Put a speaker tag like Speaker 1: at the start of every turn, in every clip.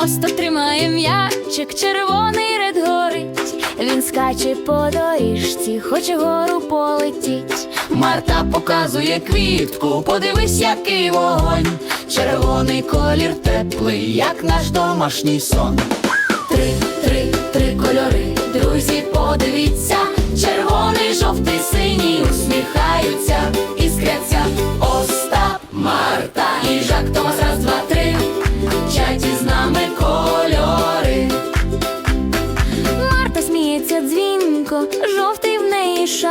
Speaker 1: Ось то тримає м'ячик, червоний ред горить. Він скаче по доріжці, хоче гору полетіть.
Speaker 2: Марта показує квітку, подивись, який вогонь. Червоний колір теплий, як наш домашній сон. Три, три, три кольори, друзі, подивіться.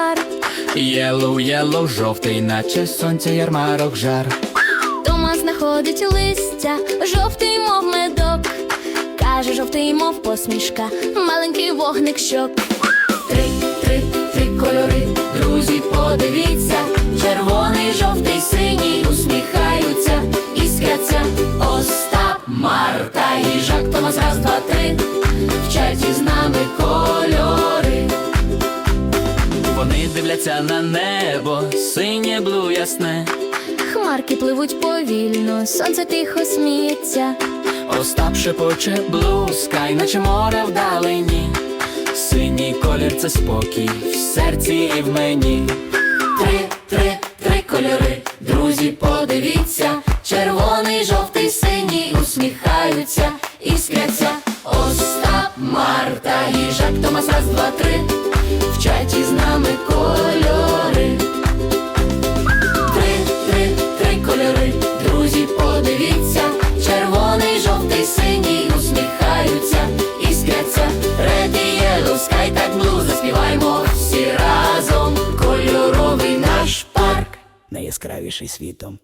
Speaker 1: Шар.
Speaker 2: Єлоу, єлоу, жовтий, наче сонця ярмарок жар.
Speaker 1: Тома знаходить листя, жовтий, мов медок. Каже, жовтий, мов посмішка, маленький вогник щок.
Speaker 2: Три, три, три кольори, друзі, подивіться. Червоний, жовтий, синій усміхаються, іскряться. Остап, Марта і Жак Томас, раз, два, три. Дивляться на небо, синє блу ясне.
Speaker 1: Хмарки пливуть повільно, сонце тихо сміється.
Speaker 2: Остап шепоче блускай, наче море вдалині. Синій колір це спокій в серці і в мені. Три, три, три кольори, друзі, подивіться. Червоний, жовтий, синій усміхаються, іскряться. Остап, Марта і Жак Томас, раз, два, три. Найяскравіший світом.